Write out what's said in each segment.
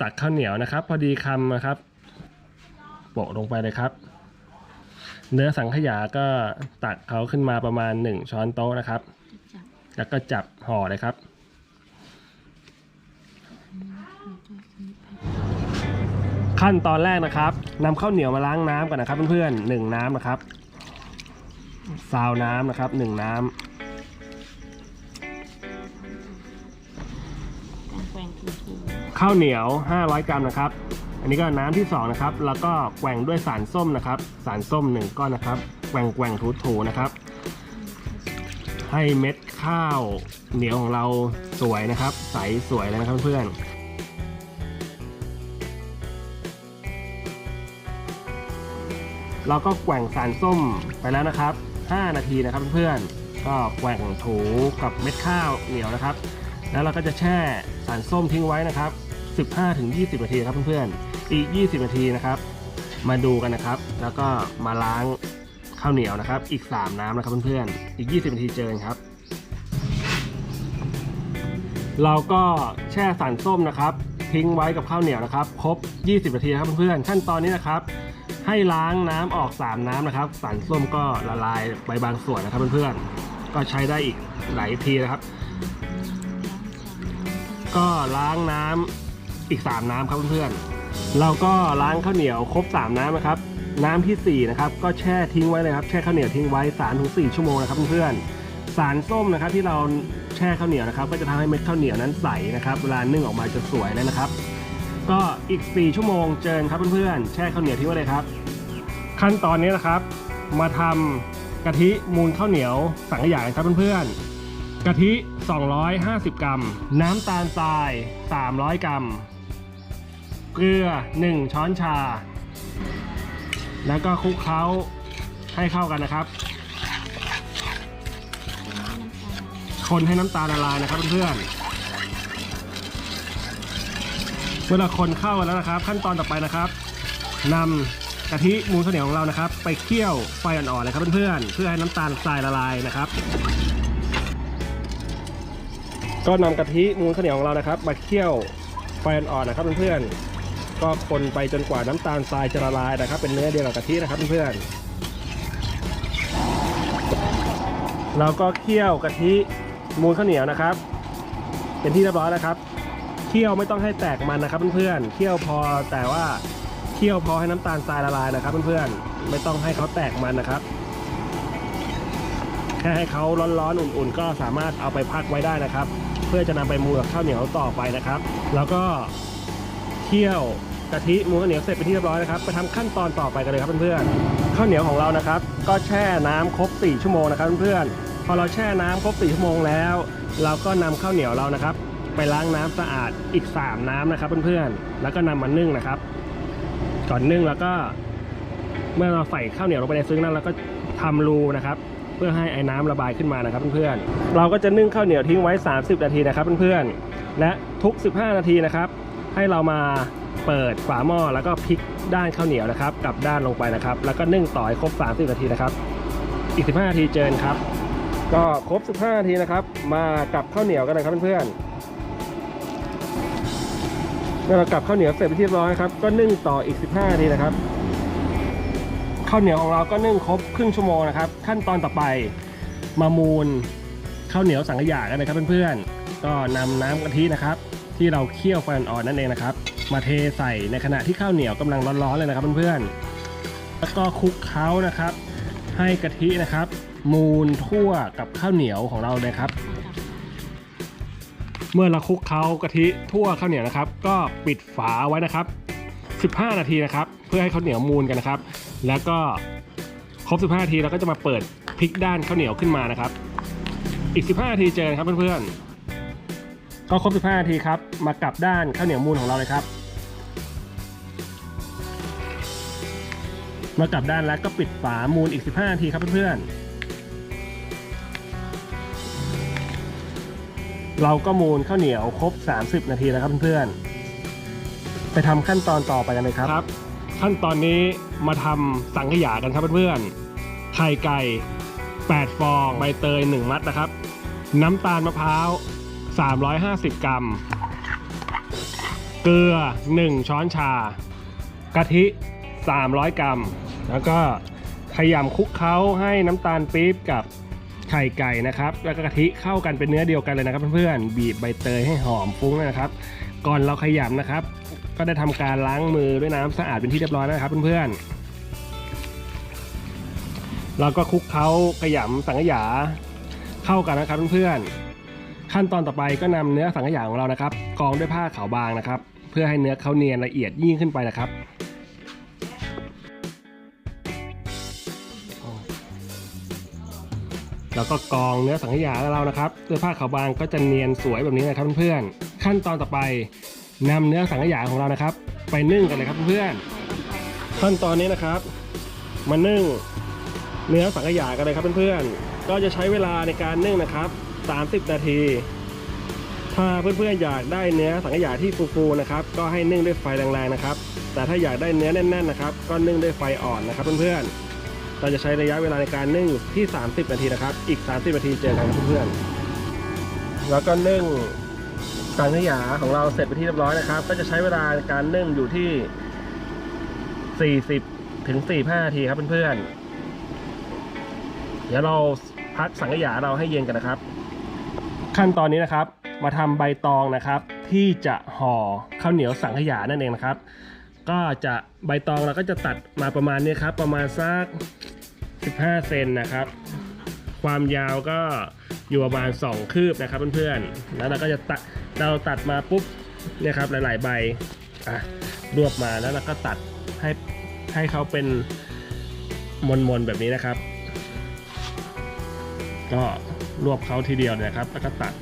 ตักข้าวเหนียวนะครับ พอดีคำนะครับโปะลงไปเลยครับ เนื้อสังขยาก็ตักเขาขึ้นมาประมาณ 1 ช้อนโต๊ะนะครับ แล้วก็จับห่อเลยครับ ขั้นตอนแรกนะครับนำข้าวเหนียวมาล้างน้ำก่อนนะครับเพื่อนๆหนึ่งน้ำนะครับ ซาวน้ำนะครับหนึ่งน้ำ ข้าวเหนียว 500 กรัมนะครับ อันนี้ก็น้ำที่2นะครับ แล้วก็แกว่งด้วยสารส้มนะครับ สารส้ม1ก้อนนะครับ แกว่งแกว่งถูๆนะครับ ให้เม็ดข้าวเหนียวของเราสวยนะครับ ใสสวยเลยนะครับเพื่อนเราก็แกว่งสารส้มไปแล้วนะครับ 5 นาทีนะครับเพื่อนก็แกว่งถูกับเม็ดข้าวเหนียวนะครับ แล้วเราก็จะแช่สารส้มทิ้งไว้นะครับ 15-20 นาทีครับเพื่อนๆ อีก 20 นาทีนะครับ มาดูกันนะครับ แล้วก็มาล้างข้าวเหนียวนะครับ อีก 3 น้ำนะครับเพื่อนๆ อีก 20 นาทีเจอกันครับ เราก็แช่สารส้มนะครับ ทิ้งไว้กับข้าวเหนียวนะครับ ครบ 20 นาทีนะครับเพื่อนๆ ขั้นตอนนี้นะครับ ให้ล้างน้ำออก 3 น้ำนะครับ สารส้มก็ละลายไปบางส่วนนะครับเพื่อนๆ ก็ใช้ได้อีกหลายทีนะครับก็ล้างน้ำ อีก 3 น้ำครับเพื่อนๆเราก็ล้างข้าวเหนียวครบ 3 น้ำนะครับ น้ำทีสี่4นะครับก็แช่ทิ้งไว้เลยครับแช่ข้าวเหนียวทิ้งไว้3ถึง4ชั่วโมงนะครับเพื่อนๆสารส้มนะครับที่เราแช่ข้าวเหนียวนะครับ ก็จะทำให้เม็ดข้าวเหนียวนั้นใสนะครับเวลานึ่งออกมาจะสวยเลยนะครับ ก็อีก 4 ชั่วโมงเจนครับเพื่อนๆแช่ข้าวเหนียวทิ้งไว้เลยครับ ขั้นตอนนี้นะครับ มาทำกะทิมูลข้าวเหนียวสังขยาครับเพื่อนๆกะทิ 250 กรัม น้ำตาลทราย 300 กรัม เกลือ 1 ช้อนชา แล้วก็คลุกเคล้าให้เข้ากันนะครับ คนให้น้ำตาลละลายนะครับเพื่อนเมื่อเราคนเข้ากันแล้วนะครับ ขั้นตอนต่อไปนะครับนำกะทิมูลข้าวเหนียวของเรานะครับ ไปเคี่ยวไฟอ่อนๆเลยครับเพื่อนๆเพื่อให้น้ำตาลทรายละลายนะครับ ก็นำกะทิมูลข้าวเหนียวของเรานะครับ มาเคี่ยวไฟอ่อนๆนะครับเพื่อนๆ ก็คนไปจนกว่าน้ำตาลทรายจะละลายนะครับ เป็นเนื้อเดียวกับกะทินะครับเพื่อนๆเราก็เคี่ยวกะทิมูลข้าวเหนียวนะครับ เป็นที่เรียบร้อยแล้วครับเคี่ยวไม่ต้องให้แตกมันนะครับเพื่อนๆเคี่ยวพอแต่ว่าเคี่ยวพอให้น้ำตาลทรายละลายนะครับเพื่อนๆไม่ต้องให้เขาแตกมันนะครับแค่ให้เขาร้อนๆ อุ่นๆ ก็สามารถเอาไปพักไว้ได้นะครับ เพื่อจะนำไปมูกับข้าวเหนียวต่อไปนะครับ แล้วก็ คี่ยวกะทิมูข้าวเหนียวเสร็จเป็นที่เรียบร้อยนะครับไปทำขั้นตอนต่อไปกันเลยครับเพื่อนๆข้าวเหนียวของเรานะครับ ก็แช่น้ำครบ 4 ชั่วโมงนะครับเพื่อนๆพอเราแช่น้ำครบ 4 ชั่วโมงแล้ว เราก็นำข้าวเหนียวเรานะครับ ไปล้างน้ำสะอาดอีก 3 น้ำนะครับเพื่อนๆแล้วก็นำมานึ่งนะครับ ก่อนนึ่งแล้วก็ เมื่อเราใส่ข้าวเหนียวลงไปในซึ้งนั้นเราก็ทำรูนะครับ เพื่อให้ไอ้น้ำระบายขึ้นมานะครับเพื่อนๆเราก็จะนึ่งข้าวเหนียวทิ้งไว้ 30 นาทีนะครับเพื่อนๆและทุก 15 นาทีนะครับ ให้เรามาเปิดฝาหม้อแล้วก็พลิกด้านข้าวเหนียวนะครับกลับด้านลงไปนะครับ แล้วก็นึ่งต่อให้ครบ 30 นาทีนะครับ อีก 15 นาทีเจอกันครับ ก็ครบ 15 นาทีนะครับ มากับข้าวเหนียวกันนะครับเพื่อนๆเมื่อเรากลับข้าวเหนียวเสร็จเป็นที่รียบร้อยครับก็นึ่งต่ออีก 15 นาทีนะครับข้าวเหนียวของเราก็นึ่งครบครึ่งชั่วโมงนะครับ ขั้นตอนต่อไปมามูลข้าวเหนียวสังขยากันนะครับเพื่อนๆก็นำน้ำกะทินะครับ ที่เราเคี่ยวไฟอ่อนๆนั่นเองนะครับ มาเทใส่ในขณะที่ข้าวเหนียวกำลังร้อนๆเลยนะครับเพื่อนๆแล้วก็คลุกเคล้านะครับ ให้กะทินะครับ มูลทั่วกับข้าวเหนียวของเราเลยครับ เมื่อเราคลุกเคล้ากะทิทั่วข้าวเหนียวนะครับ ก็ปิดฝาไว้นะครับ 15 นาทีนะครับ เพื่อให้ข้าวเหนียวมูลกันนะครับ แล้วก็ครบ 15 นาทีเราก็จะมาเปิดพลิกด้านข้าวเหนียวขึ้นมานะครับ อีก 15 นาทีเจอกันครับเพื่อนๆ ก็ครบ 15 นาทีครับ มากลับด้านข้าวเหนียวมูลของเราเลยครับ มากลับด้านแล้วก็ปิดฝามูลอีก 15 นาทีครับเพื่อนๆ เราก็มูลข้าวเหนียวครบ 30 นาทีแล้วครับเพื่อนๆ ไปทำขั้นตอนต่อไปกันเลยครับขั้นตอนนี้มาทำสังขยากันครับเพื่อนๆ ไข่ไก่ 8 ฟอง ใบเตย 1 มัดนะครับ น้ำตาลมะพร้าว 350 กรัม เกลือ 1 ช้อนชา กะทิ 300 กรัม แล้วก็ขยำคลุกเคล้าให้น้ำตาลปี๊บกับไข่ไก่นะครับ แล้วก็กะทิเข้ากันเป็นเนื้อเดียวกันเลยนะครับเพื่อนๆ บีบใบเตยให้หอมฟุ้งนะครับ ก่อนเราขยำนะครับ ก็ได้ทำการล้างมือด้วยน้ำสะอาดเป็นที่เรียบร้อยแล้วนะครับเพื่อนๆเราก็คลุกเคล้าขยำสังขยาเข้ากันนะครับเพื่อนๆ ขั้นตอนต่อไปก็นำเนื้อสังขยาของเรานะครับกองด้วยผ้าขาวบางนะครับ เพื่อให้เนื้อเขาเนียนละเอียดยิ่งขึ้นไปนะครับแล้วก็กองเนื้อสังขยาของเรานะครับด้วยผ้าขาวบางก็จะเนียนสวยแบบนี้นะครับเพื่อนๆขั้นตอนต่อไปนำเนื้อสังขยาของเรานะครับ ไปนึ่งกันเลยครับเพื่อนๆขั้นตอนนี้นะครับ มานึ่งเนื้อสังขยากันเลยครับเพื่อนๆก็จะใช้เวลาในการนึ่งนะครับ 30 นาที ถ้าเพื่อนๆอยากได้เนื้อสังขยาที่ฟูๆนะครับ ก็ให้นึ่งด้วยไฟแรงๆนะครับ แต่ถ้าอยากได้เนื้อแน่นๆนะครับ ก็นึ่งด้วยไฟอ่อนนะครับ เพื่อนๆ เราจะใช้ระยะเวลาในการนึ่งอยู่ที่ 30 นาทีนะครับ อีก 30 นาทีเจอกันเพื่อนๆ แล้วก็นึ่งสังขยาของเราเสร็จไปที่เรียบร้อยนะครับ ก็จะใช้เวลาในการนึ่งอยู่ที่ 40 ถึง 45 นาทีครับเพื่อนๆ เดี๋ยวเราพักสังขยาเราให้เย็นกันนะครับ ขั้นตอนนี้นะครับ มาทำใบตองนะครับ ที่จะห่อข้าวเหนียวสังขยานั่นเองนะครับ ก็จะใบตองเราก็จะตัดมาประมาณนี้ครับ ประมาณสัก 15 เซนนะครับ ความยาวก็อยู่ประมาณ 2 คืบนะครับเพื่อนๆ แล้วเราก็จะตัดเราตัดมาปุ๊บเนี่ยครับหลาย ๆ ใบอะรวบมาแล้วเราก็ตัดให้ให้เขาเป็นมนๆแบบนี้นะครับ ก็ รวบเขาทีเดียวนะครับ แล้วก็ตัด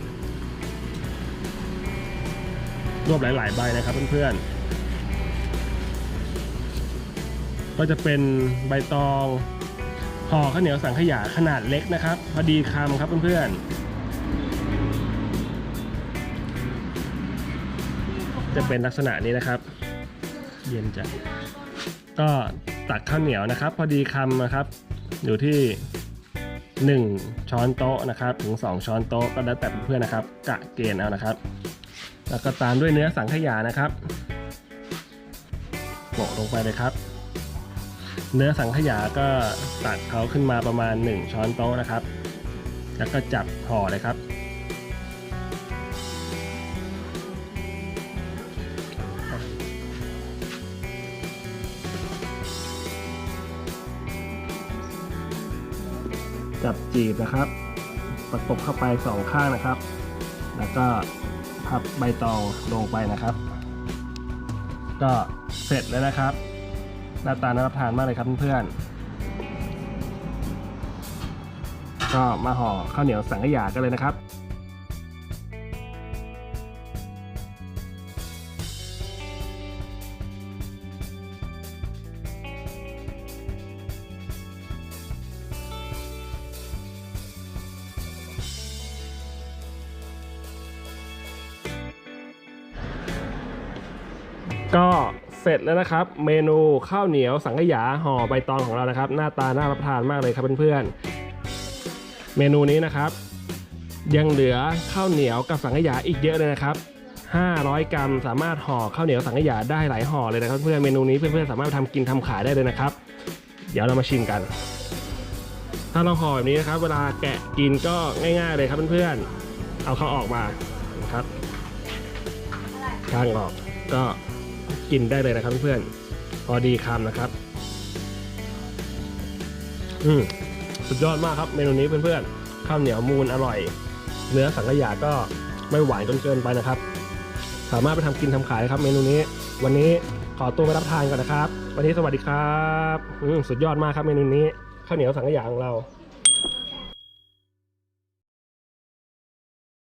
รวบหลาย ๆ ใบนะครับเพื่อนๆ ก็จะเป็นใบตองห่อข้าวเหนียวสังขยาขนาดเล็กนะครับ พอดีคำครับเพื่อนๆ จะเป็นลักษณะนี้นะครับ เย็นจัดก็ตักข้าวเหนียวนะครับ พอดีคำนะครับ อยู่ที่ 1 ช้อนโต๊ะนะครับถึง 2 ช้อนโต๊ะก็แล้วแต่เพื่อนๆนะครับ กะเกณฑ์เอานะครับ แล้วก็ตามด้วยเนื้อสังขยานะครับโปะลงไปเลยครับ เนื้อสังขยาก็ตัดเขาขึ้นมาประมาณ 1 ช้อนโต๊ะนะครับ แล้วก็จับห่อเลยครับ จับจีบนะครับ ประกบเข้าไปสองข้างนะครับ แล้วก็พับใบตองลงไปนะครับ ก็เสร็จแล้วนะครับ หน้าตาน่ารับทานมากเลยครับเพื่อนๆก็มาห่อข้าวเหนียวสังขยากันเลยนะครับ ก็เสร็จแล้วนะครับ เมนูข้าวเหนียวสังขยาห่อใบตองของเรานะครับ หน้าตาน่ารับประทานมากเลยครับเพื่อนๆเมนูนี้นะครับ ยังเหลือข้าวเหนียวกับสังขยาอีกเยอะเลยนะครับ 500 กรัมสามารถห่อข้าวเหนียวสังขยาได้หลายห่อเลยนะครับเพื่อนๆเมนูนี้เพื่อนๆสามารถทำกินทำขายได้เลยนะครับ เดี๋ยวเรามาชิมกัน ถ้าเราห่อแบบนี้นะครับ เวลาแกะกินก็ง่ายๆเลยครับเพื่อนๆเอาเขาออกมานะครับข้างออกก็ กินได้เลยนะครับเพื่อนๆพอดีคำนะครับ อืมสุดยอดมากครับ เมนูนี้เพื่อนๆข้าวเหนียวมูนอร่อย เนื้อสังขยาก็ไม่หวานจนเกินไปนะครับ สามารถไปทำกินทำขายนะครับ เมนูนี้ วันนี้ขอตัวไปรับทานก่อนนะครับ วันนี้สวัสดีครับ อืมสุดยอดมากครับเมนูนี้ข้าวเหนียวสังขยาของเรา